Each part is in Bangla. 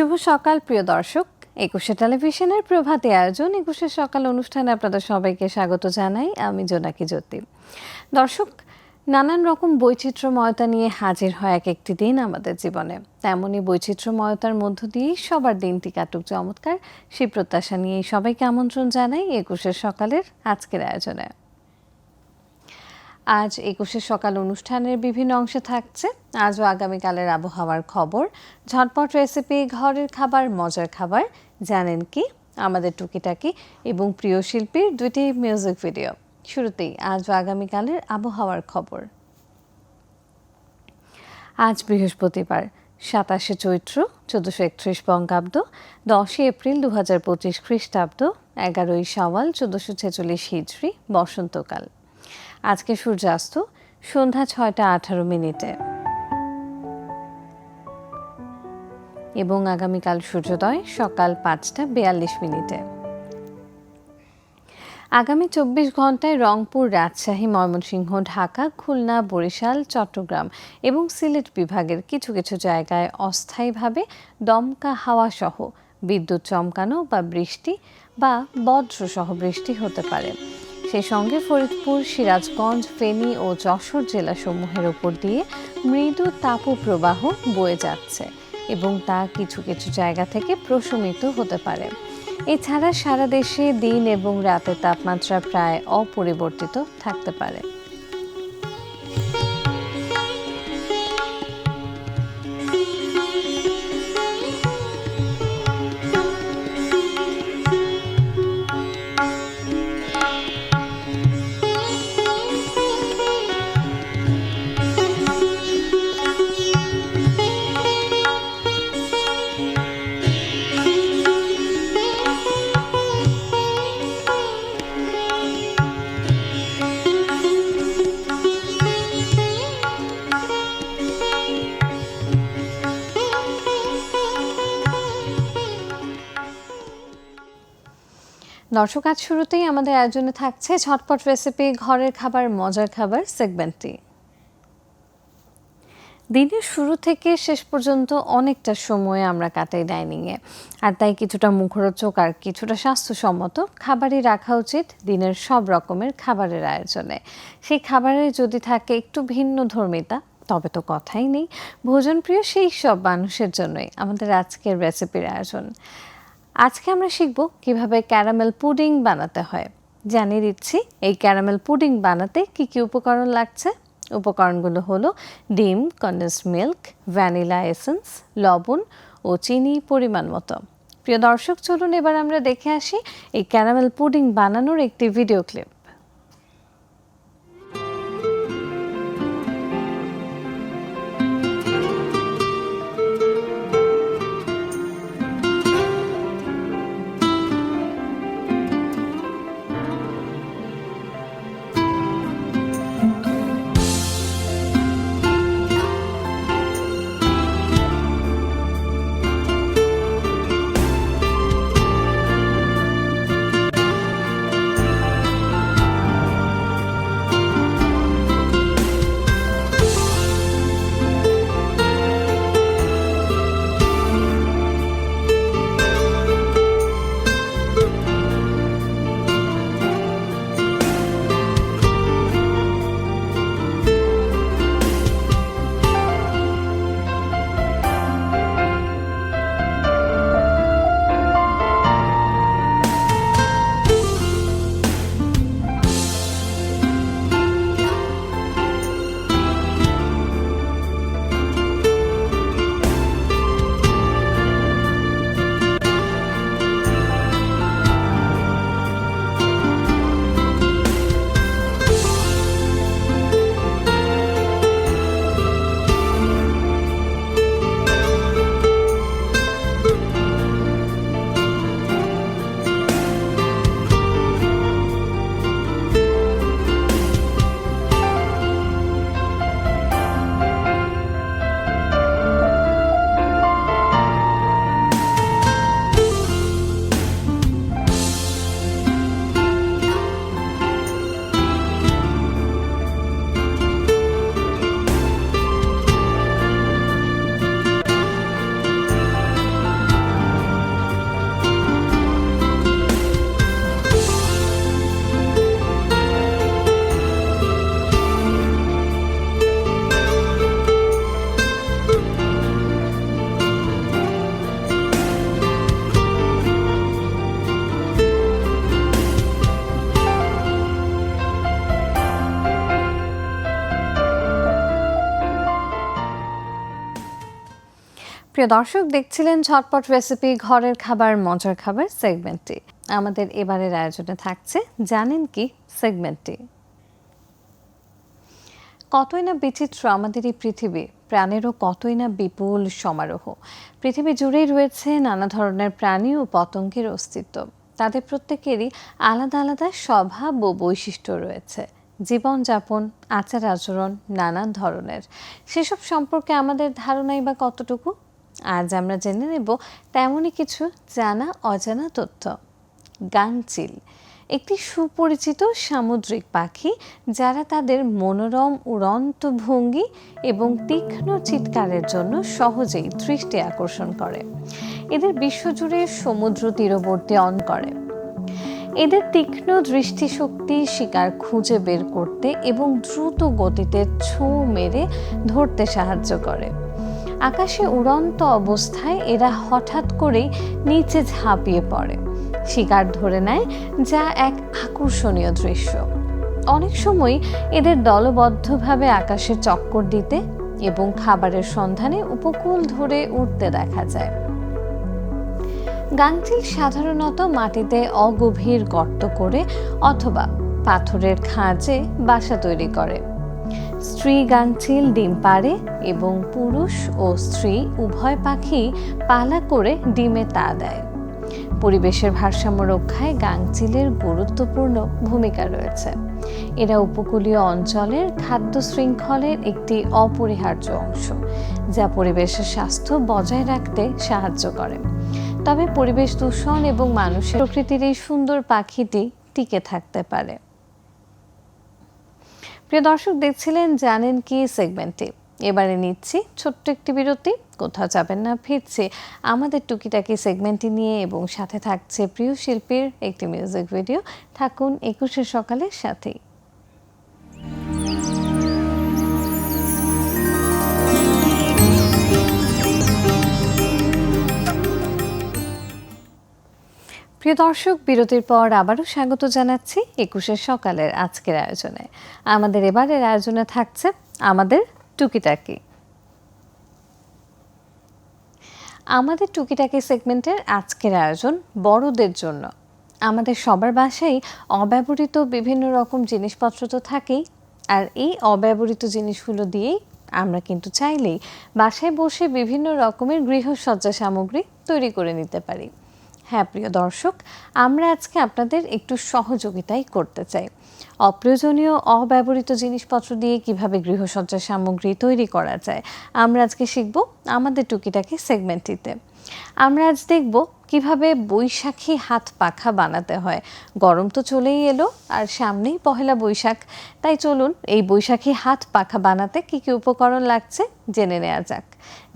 শুভ সকাল, প্রিয় দর্শক। একুশে টেলিভিশনের প্রভাতে আয়োজন। একুশে সকাল অনুষ্ঠানে আপনাদের সবাইকে স্বাগত জানাই। আমি জোনাকি জ্যোতি। দর্শক, নানান রকম বৈচিত্র্যময়তা নিয়ে হাজির হয় এক একটি দিন আমাদের জীবনে। তেমনই বৈচিত্র্যময়তার মধ্য দিয়েই সবার দিনটি কাটুক চমৎকার। সেই প্রত্যাশা নিয়েই সবাইকে আমন্ত্রণ জানাই একুশের সকালের আজকের আয়োজনে। আজ একুশে সকাল অনুষ্ঠানের বিভিন্ন অংশে থাকছে। আজ ও আগামীকালের আবহাওয়ার খবর। ঝটপট রেসিপি, ঘরের খাবার, মজার খাবার, জানেন কি? আমাদের টুকিটাকি এবং প্রিয় শিল্পীর দুইটি মিউজিক ভিডিও। শুরুতেই আজ ও আগামীকালের আবহাওয়ার খবর। আজ বৃহস্পতিবার, সাতাশে চৈত্র, চোদ্দোশো একত্রিশ বঙ্গাব্দ, দশই এপ্রিল দু হাজার পঁচিশ খ্রিস্টাব্দ, এগারোই সাওয়াল চোদ্দোশো ছেচল্লিশ হিজড়ি, বসন্তকাল। আজকে সূর্যাস্ত, সন্ধ্যা ছয়টা আঠারো মিনিটে। এবং আগামীকাল সূর্যোদয় সকাল পাঁচটা বেয়াল্লিশ মিনিটে। আগামী চব্বিশ ঘন্টায় রংপুর, রাজশাহী, ময়মনসিংহ, ঢাকা, খুলনা, বরিশাল, চট্টগ্রাম এবং সিলেট বিভাগের কিছু কিছু জায়গায় অস্থায়ীভাবে দমকা হাওয়া সহ বিদ্যুৎ চমকানো বা বৃষ্টি বা বজ্রসহ বৃষ্টি হতে পারে। সেই সঙ্গে ফরিদপুর, সিরাজগঞ্জ, ফেনী ও যশোর জেলাসমূহের ওপর দিয়ে মৃদু তাপপ্রবাহ বয়ে যাচ্ছে এবং তা কিছু কিছু জায়গা থেকে প্রশমিত হতে পারে। এছাড়া সারা দেশে দিন এবং রাতের তাপমাত্রা প্রায় অপরিবর্তিত থাকতে পারে। দর্শক, আজ শুরুতেই আমাদের আয়োজনে থাকছে ঝটপট রেসিপি ঘরের খাবার, মজার খাবার সেগমেন্টটি দিনের শুরু থেকে শেষ পর্যন্ত অনেকটা সময় আমরা কাটাই ডাইনিংয়ে আর তাই কিছুটা মুখরোচক আর কিছুটা স্বাস্থ্যসম্মত খাবারই রাখা উচিত দিনের সব রকমের খাবারের আয়োজনে। সেই খাবারে যদি থাকে একটু ভিন্ন ধর্মিতা, তবে তো কথাই নেই। ভোজনপ্রিয় সেই সব মানুষের জন্যই আমাদের আজকের রেসিপির আয়োজন। আজকে আমরা শিখব কীভাবে ক্যারামেল পুডিং বানাতে হয়। জানিয়ে দিচ্ছি, এই ক্যারামেল পুডিং বানাতে কি কি উপকরণ লাগছে? উপকরণগুলো হলো ডিম কন্ডেন্স মিল্ক ভ্যানিলা এসেন্স লবণ ও চিনি পরিমাণ মতো। প্রিয় দর্শক, চলুন এবার আমরা দেখে আসি এই ক্যারামেল পুডিং বানানোর একটি ভিডিও ক্লিপ। প্রিয় দর্শক, দেখছিলেন ঝটপট রেসিপি ঘরের খাবার, মজার খাবার সেগমেন্টটি আমাদের এবারের আয়োজনে থাকছে, জানেন কি সেগমেন্টটি কতই না বিচিত্র আমাদের এই পৃথিবী, প্রাণেরও কতই না বিপুল সমারোহ। পৃথিবী জুড়েই রয়েছে নানা ধরনের প্রাণী ও পতঙ্গের অস্তিত্ব। তাদের প্রত্যেকেরই আলাদা আলাদা স্বভাব ও বৈশিষ্ট্য রয়েছে। জীবনযাপন আচার আচরণ নানান ধরনের। সেসব সম্পর্কে আমাদের ধারণাই বা কতটুকু? আজ আমরা জেনে নেব তেমনই কিছু জানা অজানা তথ্য। গাংচিল একটি সুপরিচিত সামুদ্রিক পাখি যারা তাদের মনোরম উড়ন্ত ভঙ্গি এবং তীক্ষ্ণ চিৎকারের জন্য সহজেই দৃষ্টি আকর্ষণ করে। এদের বিশ্বজুড়ে সমুদ্র তীরবর্তী অন করে। এদের তীক্ষ্ণ দৃষ্টিশক্তি শিকার খুঁজে বের করতে এবং দ্রুত গতিতে ছোঁ মেরে ধরতে সাহায্য করে। আকাশে উড়ন্ত অবস্থায় এরা হঠাৎ করেই নিচে ঝাঁপিয়ে পড়ে। শিকার ধরে নেয় যা এক আকর্ষণীয় দৃশ্য। অনেক সময় এদের দলবদ্ধভাবে আকাশে চক্কর দিতে এবং খাবারের সন্ধানে উপকূল ধরে উঠতে দেখা যায়। গাংচিল সাধারণত মাটিতে অগভীর গর্ত করে অথবা পাথরের খাঁজে বাসা তৈরি করে। স্ত্রী গাংচিল ডিম পাড়ে এবং পুরুষ ও স্ত্রী উভয় পাখি পালা করে ডিমে তা দেয়। পরিবেশের ভারসাম্য রক্ষায় গাংচিলের গুরুত্বপূর্ণ ভূমিকা রয়েছে। এরা উপকূলীয় অঞ্চলের খাদ্য শৃঙ্খলের একটি অপরিহার্য অংশ, যা পরিবেশের স্বাস্থ্য বজায় রাখতে সাহায্য করে। তবে পরিবেশ দূষণ এবং মানুষের প্রকৃতির এই সুন্দর পাখিটি টিকে থাকতে পারে। প্রিয় দর্শক, দেখছিলেন জানেন কি সেগমেন্টে। এবারে নিচ্ছি ছোট্ট একটি বিরতি, কোথাও যাবেন না, ফিরছে আমাদের টুকিটাকি সেগমেন্টটি নিয়ে এবং সাথে থাকছে প্রিয় শিল্পীর একটি মিউজিক ভিডিও থাকুন একুশের সকালের সাথেই। প্রিয় দর্শক, বিরতির পর আবারও স্বাগত জানাচ্ছি একুশের সকালের আজকের আয়োজনে। আমাদের এবারের আয়োজনে থাকছে আমাদের টুকিটাকি। আমাদের টুকিটাকি সেগমেন্টের আজকের আয়োজন বড়দের জন্য। আমাদের সবার বাসায় অব্যবহৃত বিভিন্ন রকম জিনিসপত্র তো থাকেই, আর এই অব্যবহৃত জিনিসগুলো দিয়েই আমরা কিন্তু চাইলেই বাসায় বসে বিভিন্ন রকমের গৃহসজ্জা সামগ্রী তৈরি করে নিতে পারি। হ্যাঁ প্রিয় দর্শক, আমরা আজকে আপনাদের একটু সহযোগিতাই করতে চাই। অপ্রয়োজনীয়, অব্যবহৃত জিনিসপত্র দিয়ে কীভাবে গৃহসজ্জা সামগ্রী তৈরি করা যায়, আমরা আজকে শিখব আমাদের টুকিটাকি সেগমেন্টটিতে। আমরা আজ দেখব কীভাবে বৈশাখী হাত পাখা বানাতে হয়। গরম তো চলেই এলো, আর সামনেই পহেলা বৈশাখ। তাই চলুন এই বৈশাখী হাত পাখা বানাতে কি কি উপকরণ লাগছে জেনে নেওয়া যাক।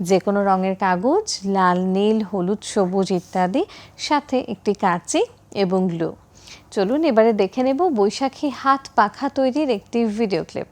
যে কোনো রঙের কাগজ, লাল, নীল, হলুদ, সবুজ ইত্যাদি, সাথে একটি কাঁচি এবং গ্লু। চলুন এবারে দেখে নেব বৈশাখী হাত পাখা তৈরির একটি ভিডিও ক্লিপ।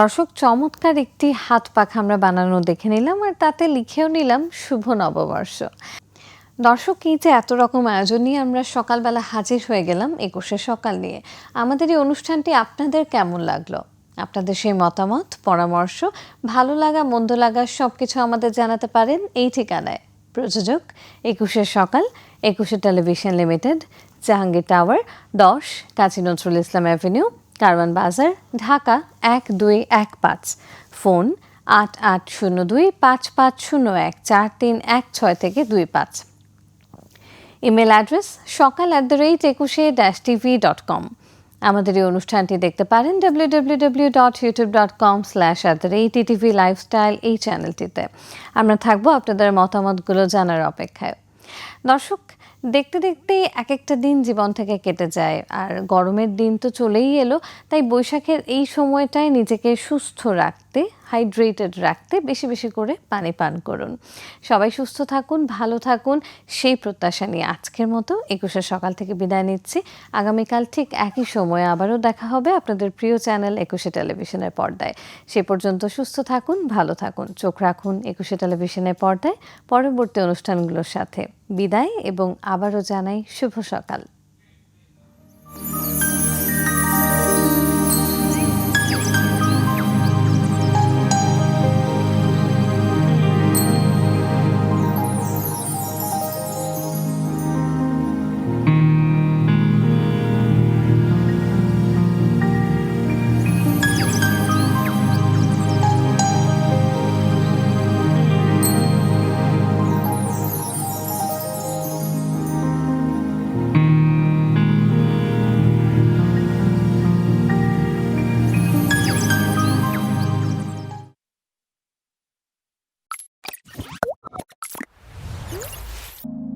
দর্শক, চমৎকার একটি হাত পাখা আমরা বানানো দেখে নিলাম আর তাতে লিখেও নিলাম শুভ নববর্ষ। দর্শক, এই যে এত রকম আয়োজন নিয়ে আমরা সকালবেলা হাজির হয়ে গেলাম একুশে সকাল নিয়ে। আমাদের এই অনুষ্ঠানটি আপনাদের কেমন লাগল? আপনাদের সেই মতামত, পরামর্শ, ভালো লাগা, মন্দ লাগা সব কিছু আমাদের জানাতে পারেন এই ঠিকানায়। প্রযোজক, একুশে সকাল, একুশে টেলিভিশন লিমিটেড, জাহাঙ্গীর টাওয়ার, দশ, কাজী নজরুল ইসলাম অ্যাভিনিউ। কারওয়ান বাজার ঢাকা এক দুই এক পাঁচ। ফোন আট আট শূন্য দুই পাঁচ পাঁচ শূন্য এক চার তিন এক ছয় থেকে দুই পাঁচ। Email address sokal at the rate ekushe dash TV dot com আমাদের এই অনুষ্ঠানটি দেখতে পারেন W W W dot YouTube dot com slash at the rate TV lifestyle এই চ্যানেলটিতে আমরা থাকব আপনাদের মতামতগুলো জানার অপেক্ষায়। দর্শক দেখতে দেখতেই এক একটা দিন জীবন থেকে কেটে যায়। আর গরমের দিন তো চলেই এলো, তাই বৈশাখের এই সময়টায় নিজেকে সুস্থ রাখতে হাইড্রেটেড রাখতে বেশি বেশি করে পানি পান করুন। সবাই সুস্থ থাকুন, ভালো থাকুন, সেই প্রত্যাশা নিয়ে আজকের মতো একুশে সকাল থেকে বিদায় নিচ্ছি। আগামীকাল ঠিক একই সময়ে আবারও দেখা হবে আপনাদের প্রিয় চ্যানেল একুশে টেলিভিশনের পর্দায়। সে পর্যন্ত সুস্থ থাকুন, ভালো থাকুন, চোখ রাখুন একুশে টেলিভিশনের পর্দায়। পরবর্তী অনুষ্ঠানগুলোর সাথে বিদায় এবং আবারও জানাই শুভ সকাল।